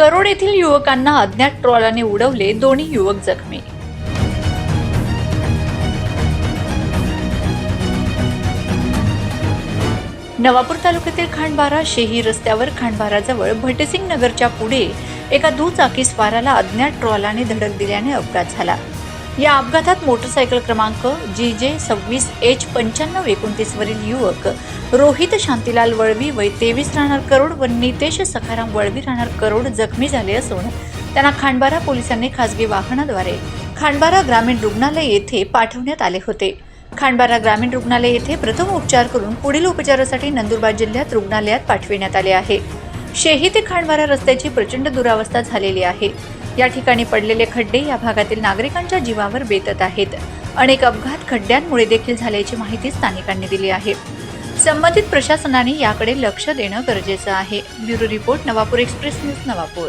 करोड येथील युवकांना अज्ञात ट्रॉलाने उडवले दोन्ही युवक जखमी. नवापूर तालुक्यातील खांडबारा शेही रस्त्यावर खांडबाराजवळ भटसिंग नगरच्या पुढे एका दुचाकी स्वाराला अज्ञात ट्रॉलाने धडक दिल्याने अपघात झाला. या अपघातात मोटरसायकल क्रमांक जी जे सव्वीस एच पंच्याण्णव एकोणतीस वरील युवक रोहित शांतीलाल वळवी वय तेवीस राहणार करोड व नितेश सखाराम वळवी राहणार करोड जखमी झाले असून त्यांना खांडबारा पोलिसांनी खासगी वाहनाद्वारे खांडबारा ग्रामीण रुग्णालय येथे पाठवण्यात आले होते. खांडबारा ग्रामीण रुग्णालय येथे प्रथम उपचार करून पुढील उपचारासाठी नंदुरबार जिल्ह्यात रुग्णालयात पाठविण्यात आले आहे. शेही ते खांडबारा रस्त्याची प्रचंड दुरावस्था झालेली आहे. या ठिकाणी पडलेले खड्डे या भागातील नागरिकांच्या जीवावर बेतत आहेत. अनेक अपघात खड्ड्यांमुळे देखील झाल्याची माहिती स्थानिकांनी दिली आहे. संबंधित प्रशासनाने याकडे लक्ष देणं गरजेचं आहे. Bureau report Navapur express news Navapur.